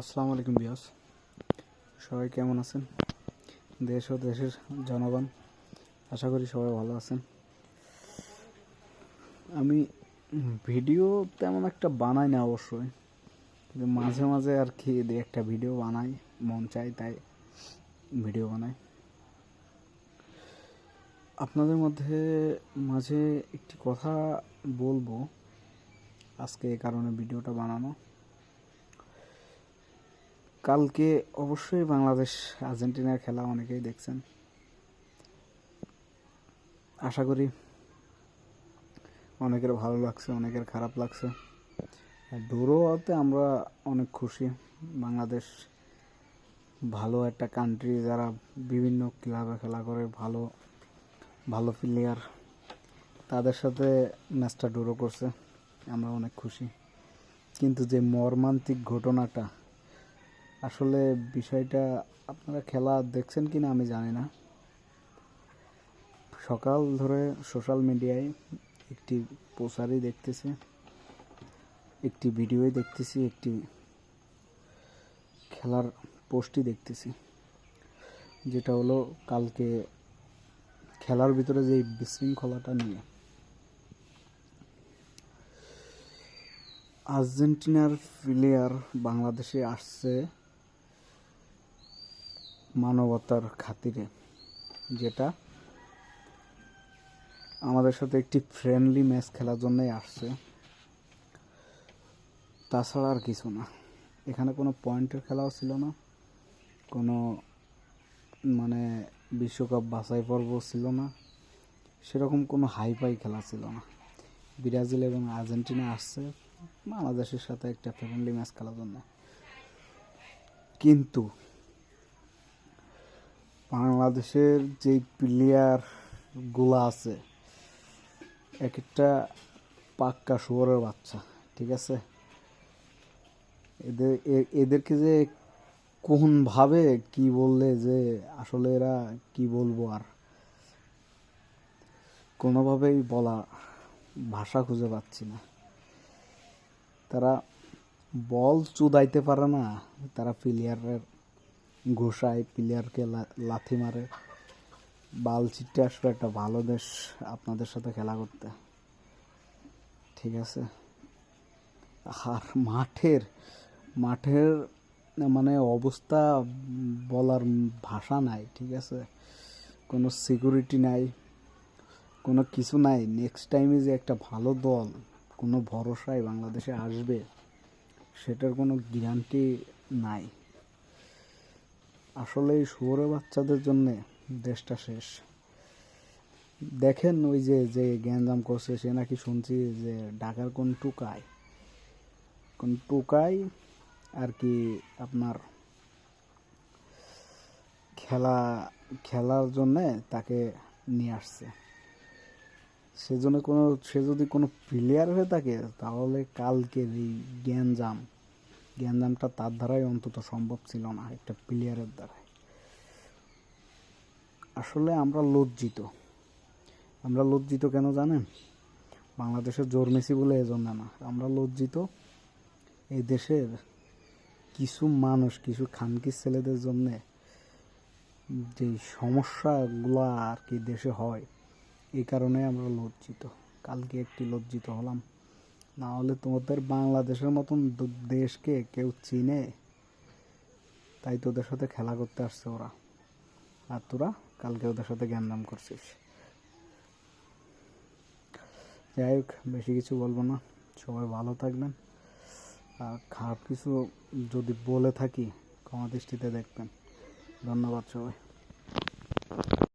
আসসালামু আলাইকুম বিয়াস। সবাই কেমন আছেন? দেশ ও দেশের জনগণ, আশা করি সবাই ভালো আছেন। আমি ভিডিও তেমন একটা বানাই না অবশ্যই। কিন্তু মাঝে মাঝে আর কি দু একটা ভিডিও বানাই, মন চাই তাই ভিডিও বানাই। আপনাদের মধ্যে, মাঝে একটি কথা বলব। আজকে এই কারণে ভিডিওটা বানানো। কালকে অবশ্যই বাংলাদেশ আর্জেন্টিনার খেলা অনেকেই দেখছেন। আশা করি অনেকের ভালো লাগছে, অনেকের খারাপ লাগছে। ডুরোতে আমরা অনেক খুশি। বাংলাদেশ ভালো একটা কান্ট্রি যারা বিভিন্ন ক্লাবে খেলা করে, ভালো ভালো প্লেয়ার তাদের সাথে ম্যাচটা ডুরো করছে। আমরা অনেক খুশি। কিন্তু যে মর্মান্তিক ঘটনাটা আসলে বিষয়টা আপনারা খেলা দেখছেন কি না আমি জানি না। সকাল ধরে সোশ্যাল মিডিয়ায় একটি পোস্টারই দেখতেছি, একটি ভিডিওই দেখতেছি, একটি খেলার পোস্টই দেখতেছি। যেটা হলো কালকে খেলার ভিতরে যে বিশৃঙ্খলাটা নিয়ে। আর্জেন্টিনার প্লেয়ার বাংলাদেশে আসছে মানবতার খাতিরে, যেটা আমাদের সাথে একটি ফ্রেন্ডলি ম্যাচ খেলার জন্যই আসছে। তাছাড়া আর কিছু না। এখানে কোনো পয়েন্টের খেলাও ছিল না। কোনো মানে বিশ্বকাপ বাছাই পর্ব ছিল না। সেরকম কোনো হাইফাই খেলা ছিল না। ব্রাজিল এবং আর্জেন্টিনা আসছে বাংলাদেশের সাথে একটা ফ্রেন্ডলি ম্যাচ খেলার জন্য। কিন্তু বাংলাদেশের যে প্লেয়ারগুলা আছে, এক একটা পাক্কা শুয়োরের বাচ্চা, ঠিক আছে? এদের এদেরকে যে কোনভাবে কি বললে যে আসলে এরা কি বলব আর? কোনোভাবেই বলা, ভাষা খুঁজে পাচ্ছি না। তারা বল চুদাইতে পারে না, তারা প্লেয়ারের ঘোষায় প্লেয়ারকে লাথি মারে। বাল ছিটে আসবে একটা ভালো দেশ আপনাদের সাথে খেলা করতে। ঠিক আছে? আর মাঠের মাঠের মানে অবস্থা বলার ভাষা নাই, ঠিক আছে? কোনো সিকিউরিটি নাই, কোনো কিছু নাই। নেক্সট টাইমে যে একটা ভালো দল, কোনো ভরসায় বাংলাদেশে আসবে, সেটার কোনো গ্যারান্টি নাই। আসলে এই শুয়োরের বাচ্চাদের জন্য দেশটা শেষ। দেখেন ওই যে যে গ্যাঞ্জাম করছে, সে নাকি শুনছি যে ঢাকার কোন টুকায়। কোন টুকায় আর কি আপনার খেলা, খেলার জন্যে তাকে নিয়ে আসছে। সেজন্য কোনো, সে যদি কোনো প্লেয়ার হয়ে থাকে, তাহলে কালকের এই গ্যাঞ্জাম গ্যাঞ্জামটা তার দ্বারাই অন্তত সম্ভব ছিল না, একটা প্লেয়ারের দ্বারাই। আসলে আমরা লজ্জিত। আমরা লজ্জিত কেন জানেন? বাংলাদেশের জোর মেসি বলে এজন্য না। আমরা লজ্জিত এই দেশের কিছু মানুষ, কিছু খানকির ছেলেদের জন্যে যে সমস্যাগুলো আর কি দেশে হয়, এই কারণে আমরা লজ্জিত। কালকে একটি লজ্জিত হলাম। না হলে তোমাদের বাংলাদেশের মতন দেশকে কেউ চিনে? তাই তোদের সাথে খেলা করতে আসছে ওরা। আর তোরা কালকে ওদের সাথে জ্ঞানদাম করছিস। যাই হোক, বেশি কিছু বলব না। সবাই ভালো থাকবেন। আর খারাপ কিছু যদি বলে থাকি, ক্ষমা দৃষ্টিতে দেখবেন। ধন্যবাদ সবাই।